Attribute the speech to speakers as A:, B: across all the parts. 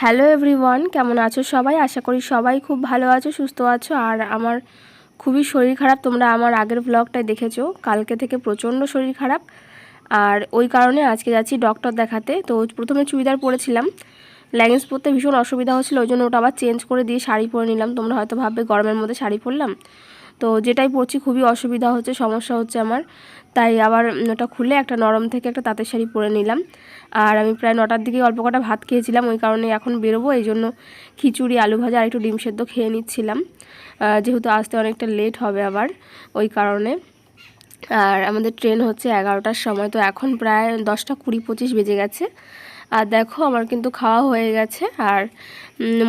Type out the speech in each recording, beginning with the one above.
A: Hello everyone, কেমন আছো সবাই? আশা করি সবাই খুব ভালো আছো, সুস্থ আছো। আর আমার খুবই শরীর খারাপ, তোমরা আমার আগের ব্লগটাই দেখেছ। কালকে থেকে প্রচণ্ড শরীর খারাপ। আর ওই কারণে আজকে যাচ্ছি ডক্টর দেখাতে। তো প্রথমে চুড়িদার পরেছিলাম। লেগিংস পরতে ভীষণ অসুবিধা হচ্ছিল, ওই জন্য ওটা আবার চেঞ্জ করে দিয়ে শাড়ি পরে নিলাম। তোমরা হয়তো ভাববে গরমের মধ্যে শাড়ি পরলাম। তো যেটাই পরছি খুবই অসুবিধা হচ্ছে, সমস্যা হচ্ছে আমার। তাই আবার ওটা খুলে একটা নরম থেকে একটা তাঁতের শাড়ি পরে নিলাম। আর আমি প্রায় নটার দিকে অল্প কটা ভাত খেয়েছিলাম, ওই কারণে এখন বেরোবো, এই জন্য খিচুড়ি, আলু ভাজা আর একটু ডিম সেদ্ধ খেয়ে নিচ্ছিলাম। যেহেতু আসতে অনেকটা লেট হবে আবার, ওই কারণে। আর আমাদের ট্রেন হচ্ছে এগারোটার সময়, তো এখন প্রায় দশটা কুড়ি পঁচিশ বেজে গেছে। আর দেখো, আমার কিন্তু খাওয়া হয়ে গেছে আর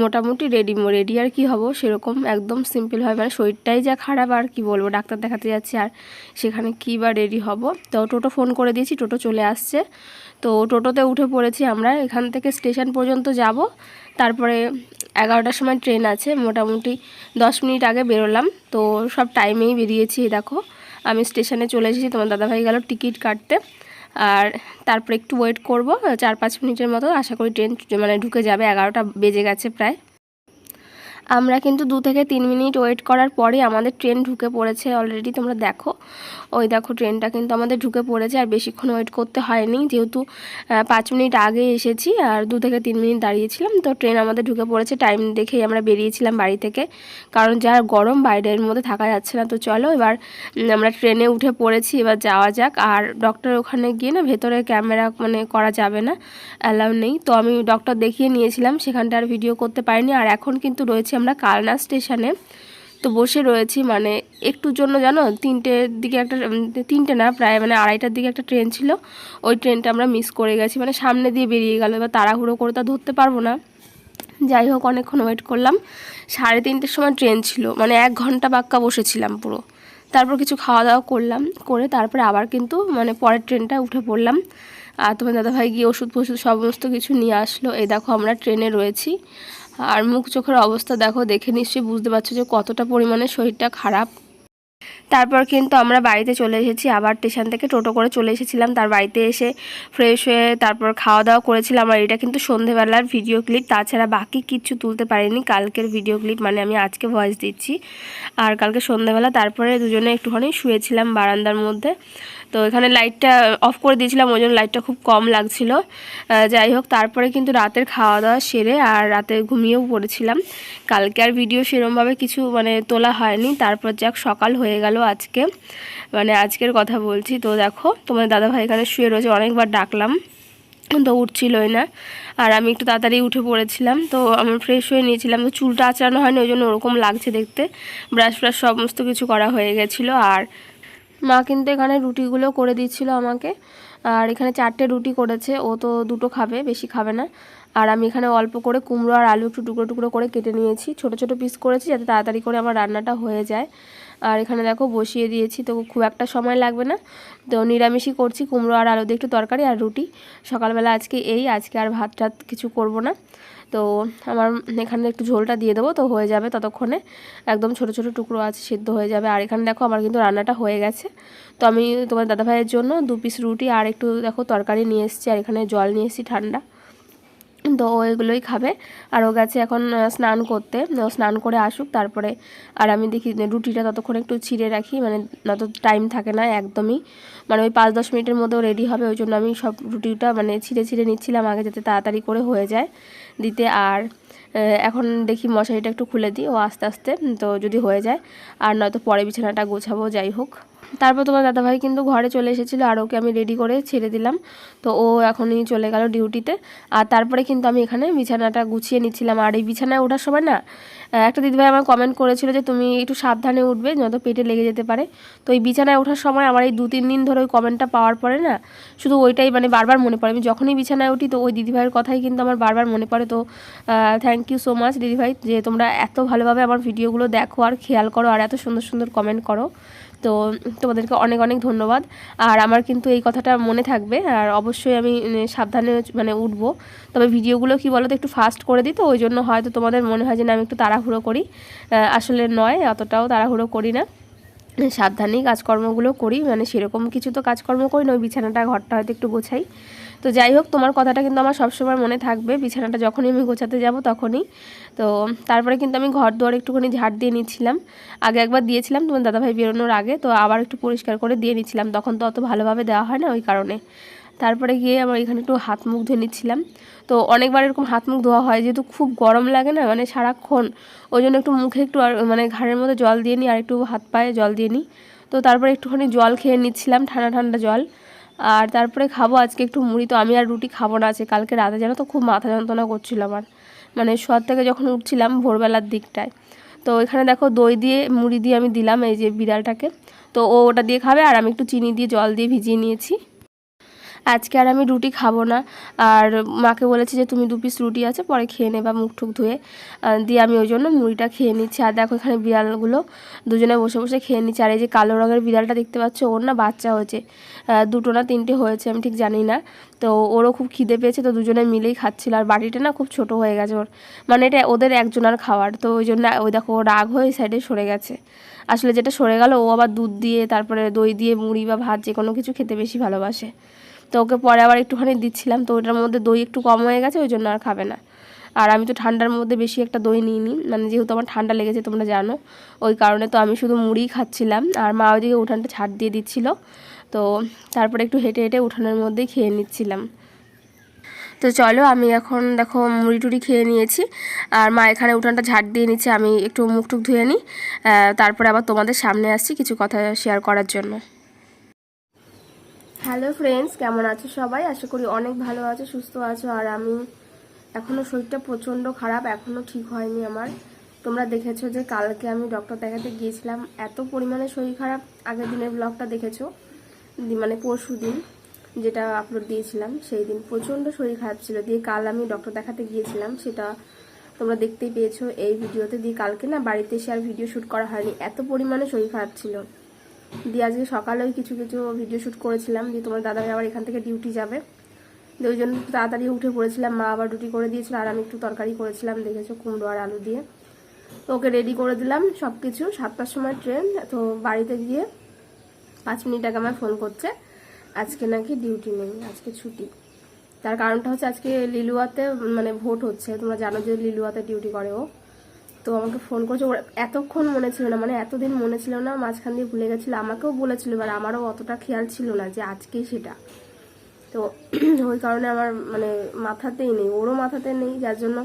A: মোটামুটি রেডি রেডি আর কি হব সেরকম একদম সিম্পল হয়। মানে শরীরটাই যা খারাপ আর কি বলব, ডাক্তার দেখাতে যাচ্ছি আর সেখানে কী বা রেডি হব। তো টোটো ফোন করে দিয়েছি, টোটো চলে আসছে। তো টোটোতে উঠে পড়েছি আমরা, এখান থেকে স্টেশন পর্যন্ত যাব। তারপরে এগারোটার সময় ট্রেন আছে, মোটামুটি দশ মিনিট আগে বেরোলাম। তো সব টাইমেই বেরিয়েছি, দেখো। আমি স্টেশনে চলে এসেছি, তোমার দাদাভাই গেল টিকিট কাটতে। আর তারপর একটু ওয়েট করব, চার পাঁচ মিনিটের মতো, আশা করি ট্রেন মানে ঢুকে যাবে, এগারোটা বেজে গেছে প্রায়। আমরা কিন্তু দু থেকে তিন মিনিট ওয়েট করার পরে আমাদের ট্রেন ঢুকে পড়েছে অলরেডি তোমরা দেখো। ওই দেখো, ট্রেনটা কিন্তু আমাদের ঢুকে পড়েছে আর বেশিক্ষণ ওয়েট করতে হয়নি। যেহেতু পাঁচ মিনিট আগে এসেছি আর দু থেকে তিন মিনিট দাঁড়িয়েছিলাম, তো ট্রেন আমাদের ঢুকে পড়েছে। টাইম দেখেই আমরা বেরিয়েছিলাম বাড়ি থেকে, কারণ যার গরম বাইরের মধ্যে থাকা যাচ্ছে না। তো চলো এবার আমরা ট্রেনে উঠে পড়েছি, এবার যাওয়া যাক। আর ডক্টর ওখানে গিয়ে না ভেতরে ক্যামেরা মানে করা যাবে না অ্যালাউ নেই। তো আমি ডক্টর দেখিয়ে নিয়েছিলাম, সেখানটা আর ভিডিও করতে পারিনি। আর এখন কিন্তু রয়েছে আমরা কালনা স্টেশনে। তো বসে রয়েছি মানে একটুর জন্য জানো, তিনটের দিকে একটা তিনটে না, প্রায় মানে আড়াইটার দিকে একটা ট্রেন ছিল। ওই ট্রেনটা আমরা মিস করে গেছি মানে সামনে দিয়ে বেরিয়ে গেল। এবার তাড়াহুড়ো করে তা ধরতে পারব না। যাই হোক, অনেকক্ষণ ওয়েট করলাম। সাড়ে তিনটের সময় ট্রেন ছিল মানে এক ঘণ্টা বাক্কা বসেছিলাম পুরো। তারপর কিছু খাওয়া দাওয়া করলাম, করে তারপরে আবার কিন্তু মানে পরের ট্রেনটা উঠে পড়লাম। আর তোমার দাদাভাই গিয়ে ওষুধ ফষুধ সমস্ত কিছু নিয়ে আসলো। এই দেখো আমরা ট্রেনে রয়েছি। আর মুখ চোখের অবস্থা দেখো দেখে নিশ্চয়ই বুঝতে পারছ যে কতটা পরিমাণে শরীরটা খারাপ। তারপর কিন্তু আমরা বাড়িতে চলে এসেছি। আবার স্টেশন থেকে টোটো করে চলে এসেছিলাম। তার বাড়িতে এসে ফ্রেশ হয়ে তারপর খাওয়া দাওয়া করেছিলাম। আর এটা কিন্তু সন্ধেবেলার ভিডিও ক্লিপ তাছাড়া বাকি কিচ্ছু তুলতে পারিনি। কালকের ভিডিও ক্লিপ মানে আমি আজকে ভয়েস দিচ্ছি। আর কালকে সন্ধেবেলা তারপরে দুজনে একটুখানি শুয়েছিলাম বারান্দার মধ্যে। তো এখানে লাইটটা অফ করে দিয়েছিলাম। ওই জন্য লাইটটা খুব কম লাগছিল। যাই হোক, তারপরে কিন্তু রাতের খাওয়া দাওয়া সেরে আর রাতে ঘুমিয়েও পড়েছিলাম। কালকে আর ভিডিও সেরমভাবে কিছু মানে তোলা হয়নি। তারপর যাক, সকাল হয়ে গেল আজকে। মানে আজকের কথা বলছি। তো দেখো তোমার দাদাভাই এখানে শুয়ে রয়েছে। অনেকবার ডাকলাম তো উঠছিলই না। আর আমি একটু তাড়াতাড়ি উঠে পড়েছিলাম। তো আমার ফ্রেশ হয়ে নিয়েছিলাম। তো চুলটা আঁচড়ানো হয়নি, ওই জন্য ওরকম লাগছে দেখতে। ব্রাশ ফ্রাশ সমস্ত কিছু করা হয়ে গেছিল। আর মা কিন্তু এখানে রুটিগুলো করে দিচ্ছিল আমাকে। আর এখানে চারটে রুটি করেছে। ও তো দুটো খাবে, বেশি খাবে না। আর আমি এখানে অল্প করে কুমড়ো আর আলু একটু টুকরো টুকরো করে কেটে নিয়েছি। ছোট ছোট পিস করেছি যাতে তাড়াতাড়ি করে আমার রান্নাটা হয়ে যায়। আর এখানে দেখো বসিয়ে দিয়েছি, তো খুব একটা সময় লাগবে না। তো নিরামিষই করছি, কুমড়ো আর আলু দিয়ে একটু তরকারি আর রুটি। সকালবেলা আজকে এই, আজকে আর ভাত টাত কিছু করব না। তো আমার এখানে একটু ঝোলটা দিয়ে দেবো, তো হয়ে যাবে ততক্ষণে। একদম ছোট ছোট টুকরো আছে, সিদ্ধ হয়ে যাবে। আর এখানে দেখো আমার কিন্তু রান্নাটা হয়ে গেছে। তো আমি তোমার দাদাভাইয়ের জন্য দু পিস রুটি আর একটু দেখো তরকারি নিয়ে এসেছি, আর এখানে জল নিয়ে এসেছি ঠান্ডা। তো ও এগুলোই খাবে। আর ও গেছে এখন স্নান করতে। স্নান করে আসুক, তারপরে আর আমি দেখি রুটিটা ততক্ষণ একটু ছিঁড়ে রাখি মানে নত টাইম থাকে না একদমই। মানে ওই পাঁচ দশ মিনিটের মধ্যেও রেডি হবে, ওই জন্য আমি সব রুটিটা মানে ছিঁড়ে ছিঁড়ে নিচ্ছিলাম আগে যাতে তাড়াতাড়ি করে হয়ে যায় দিতে। আর এখন দেখি মশারিটা একটু খুলে দিই, ও আস্তে আস্তে, তো যদি হয়ে যায়। আর নয়তো পরে বিছানাটা গোছাবো, যাই হোক। তারপর তোমার দাদাভাই কিন্তু ঘরে চলে এসেছিল আর ওকে আমি রেডি করে ছেড়ে দিলাম। তো ও এখনই চলে গেল ডিউটিতে আর তারপরে কিন্তু আমি এখানে বিছানাটা গুছিয়ে নিচ্ছিলাম। আর এই বিছানায় ওঠার সময় না একটা দিদিভাই আমার কমেন্ট করেছিল যে, তুমি একটু সাবধানে উঠবে, যত পেটে লেগে যেতে পারে। তো এই বিছানায় ওঠার সময় আমার এই দু তিন দিন ধরে ওই কমেন্টটা পাওয়ার পরে না, শুধু ওইটাই মানে বারবার মনে পড়ে। আমি যখনই বিছানায় উঠি, তো ওই দিদিভাইয়ের কথাই কিন্তু আমার বারবার মনে পড়ে। তো থ্যাংক ইউ সো মাচ দিদিভাই, যে তোমরা এত ভালোভাবে আমার ভিডিওগুলো দেখো আর খেয়াল করো আর এত সুন্দর সুন্দর কমেন্ট করো। তো তোমাদেরকে অনেক অনেক ধন্যবাদ। আর আমার কিন্তু এই কথাটা মনে থাকবে। আর অবশ্যই আমি সাবধানে মানে উঠব। তবে ভিডিওগুলো কি বলো তো একটু ফাস্ট করে দিই তো, ওই জন্য হয়তো তোমাদের মনে হয় যে না, আমি একটু তাড়াহুড়ো করি। আসলে নয়, অতটাও তাড়াহুড়ো করি না। সাবধানেই কাজকর্মগুলো করি। মানে সেরকম কিছু তো কাজকর্ম করি না, ওই বিছানাটা, ঘরটা হয়তো একটু গোছাই। তো যাই হোক, তোমার কথাটা কিন্তু আমার সবসময় মনে থাকবে। বিছানাটা যখনই আমি গোছাতে যাব তখনই। তো তারপরে কিন্তু আমি ঘর দুয়ার একটুখানি ঝাড় দিয়ে নিচ্ছিলাম। আগে একবার দিয়েছিলাম তোমার দাদাভাই বেরোনোর আগে, তো আবার একটু পরিষ্কার করে দিয়ে নিচ্ছিলাম। তখন তো অত ভালোভাবে দেওয়া হয় না ওই কারণে। তারপরে গিয়ে আমার এখানে একটু হাত মুখ ধুয়ে নিচ্ছিলাম। তো অনেকবার এরকম হাত মুখ ধোয়া হয়, যেহেতু খুব গরম লাগে না মানে সারাক্ষণ। ওই জন্য একটু মুখে একটু আর মানে ঘাড়ের মধ্যে জল দিয়ে নিই, আর একটু হাত পায়ে জল দিয়ে নিই। তো তারপরে একটুখানি জল খেয়ে নিচ্ছিলাম, ঠান্ডা ঠান্ডা জল। আর তারপরে খাব আজকে একটু মুড়ি, তো আমি আর রুটি খাব না আছে কালকে রাতে যেন তো খুব মাথা যন্ত্রণা করছিল আমার। মানে শহর থেকে যখন উঠছিলাম ভোরবেলার দিকটায়, তো এখানে দেখো দই দিয়ে মুড়ি দিয়ে আমি দিলাম এই যে বিড়ালটাকে, তো ও ওটা দিয়ে খাবে আর আমি একটু চিনি দিয়ে জল দিয়ে ভিজিয়ে নিয়েছি। আজকে আর আমি রুটি খাব না। আর মাকে বলেছি যে, তুমি দু পিস রুটি আছে, পরে খেয়ে নেবা মুখ টুক ধুয়ে। দিয়ে আমি ওই জন্য মুড়িটা খেয়ে নিচ্ছি। আর দেখো এখানে বিড়ালগুলো দুজনে বসে বসে খেয়ে নিচ্ছে। আর এই যে কালো রঙের বিড়ালটা দেখতে পাচ্ছ, ওর না বাচ্চা হয়েছে। দুটো না তিনটে হয়েছে, আমি ঠিক জানি না। তো ওরও খুব খিদে পেয়েছে, তো দুজনে মিলেই খাচ্ছিল। আর বাড়িটা না খুব ছোট হয়ে গেছে ওর। মানে এটা ওদের একজনের খাওয়ার। তো ওই জন্য ওই দেখো, ও রাগ হয়ে সাইডে সরে গেছে। আসলে যেটা সরে গেল, ও আবার দুধ দিয়ে, তারপরে দই দিয়ে, মুড়ি বা ভাত যে কোনো কিছু খেতে বেশি ভালোবাসে। তো ওকে পরে আবার একটুখানি দিচ্ছিলাম, তো ওটার মধ্যে দই একটু কম হয়ে গেছে, ওই জন্য আর খাবে না। আর আমি তো ঠান্ডার মধ্যে বেশি একটা দই নিইনি মানে যেহেতু আমার ঠান্ডা লেগেছে তোমরা জানো, ওই কারণে তো আমি শুধু মুড়িই খাচ্ছিলাম। আর মা ওইদিকে উঠানটা ছাড় দিয়ে দিচ্ছিল, তো তারপরে একটু হেঁটে হেঁটে উঠানের মধ্যেই খেয়ে নিচ্ছিলাম। তো চলো, আমি এখন দেখো মুড়ি টুড়ি খেয়ে নিয়েছি, আর মা এখানে উঠানটা ঝাড় দিয়ে নিচ্ছে, আমি একটু মুখ টুক ধুয়ে নিই তারপরে আবার তোমাদের সামনে আসছি কিছু কথা শেয়ার করার জন্য। হ্যালো ফ্রেন্ডস, কেমন আছো সবাই? আশা করি অনেক ভালো আছো, সুস্থ আছো, আর আমি এখনও শরীরটা প্রচণ্ড খারাপ এখনও ঠিক হয়নি আমার। তোমরা দেখেছ যে কালকে আমি ডক্টর দেখাতে গিয়েছিলাম, এত পরিমাণে শরীর খারাপ, আগের দিনের ব্লগটা দেখেছ? মানে পরশু দিন যেটা আপলোড দিয়েছিলাম, সেই দিন প্রচণ্ড শরীর খারাপ ছিল। দিয়ে কাল আমি ডক্টর দেখাতে গিয়েছিলাম, সেটা তোমরা দেখতেই পেয়েছ এই ভিডিওতে। দিয়ে কালকে না বাড়িতে এসে আর ভিডিও শ্যুট করা হয়নি, এত পরিমাণে শরীর খারাপ ছিল। দিয়ে আজকে সকালেও কিছু কিছু ভিডিও শ্যুট করেছিলাম, দিয়ে তোমার দাদা আবার এখান থেকে ডিউটি যাবে। দিয়ে ওই জন্য তাড়াতাড়ি উঠে পড়েছিলাম, মা আবার রুটি করে দিয়েছিল, আর আমি একটু তরকারি করেছিলাম, দেখেছ, কুমড়ো আর আলু দিয়ে। তো ওকে রেডি করে দিলাম সব কিছু সাতটার সময় ট্রেন তো বাড়িতে গিয়ে পাঁচ মিনিট আগে আমার ফোন করছে, আজকে নাকি ডিউটি নেই, আজকে ছুটি। তার কারণটা হচ্ছে আজকে লিলুয়াতে মানে ভোট হচ্ছে, তোমরা জানো যে লিলুয়াতে ডিউটি করে ও। তো আমাকে ফোন করেছে। ওর এতক্ষণ মনে ছিল না মানে এতদিন মনে ছিল না, মাঝখান দিয়ে ভুলে গেছিল। আমাকেও বলেছিল এবার, আমারও অতটা খেয়াল ছিল না যে আজকেই সেটা। তো ওই কারণে আমার মানে মাথাতেই নেই, ওরও মাথাতে নেই, যার জন্য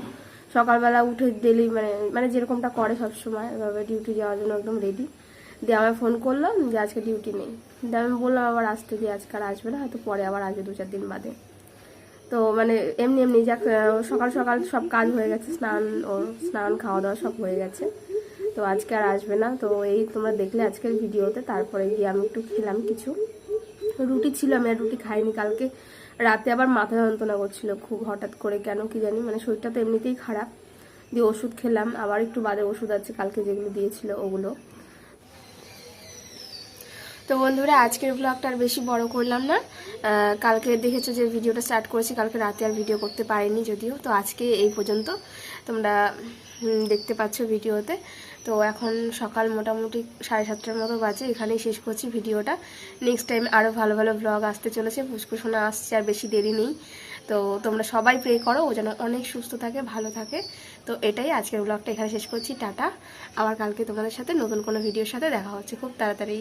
A: সকালবেলা উঠে ডেলি মানে মানে যেরকমটা করে সবসময়, এভাবে ডিউটি যাওয়ার জন্য একদম রেডি দিয়ে আমায় ফোন করলাম যে আজকে ডিউটি নেই। দিয়ে আমি বললাম আবার আসতে দিয়ে আজকে আর আসবে না, হয়তো পরে আবার আসবে দু চার দিন বাদে। তো মানে এমনি এমনি যা সকাল সকাল সব কাজ হয়ে গেছে, স্নান ও স্নান খাওয়া দাওয়া সব হয়ে গেছে। তো আজকে আর আসবে না, তো এই তোমরা দেখলে আজকের ভিডিওতে, তারপরে গিয়ে আমি একটু খেলাম কিছু। রুটি ছিল, আমি আর রুটি খাইনি কালকে। রাতে আবার মাথা যন্ত্রণা করছিল খুব, হঠাৎ করে কেন কি জানি মানে শরীরটা তো এমনিতেই খারাপ। দিয়ে ওষুধ খেলাম, আবার একটু বাদে ওষুধ আছে, কালকে যেগুলো দিয়েছিল ওগুলো। তো বন্ধুরা, আজকের ব্লগটা আর বেশি বড় করলাম না। কালকে দেখেছ যে ভিডিওটা স্টার্ট করেছি, কালকে রাতে আর ভিডিও করতে পারিনি যদিও। তো আজকে এই পর্যন্ত তোমরা দেখতে পাচ্ছ ভিডিওতে তো। এখন সকাল মোটামুটি সাড়ে সাতটার মতো বাজে, এখানেই শেষ করছি ভিডিওটা নেক্সট টাইম আরও ভালো ভালো ব্লগ আসতে চলেছে পুষ্কুশোনা আসছে আর বেশি দেরি নেই। তো তোমরা সবাই প্রে করো, ও যেন অনেক সুস্থ থাকে, ভালো থাকে। তো এটাই আজকের ব্লগটা এখানে শেষ করছি, টাটা। আবার কালকে তোমাদের সাথে নতুন কোনো ভিডিওর সাথে দেখা হচ্ছে। খুব তাড়াতাড়ি।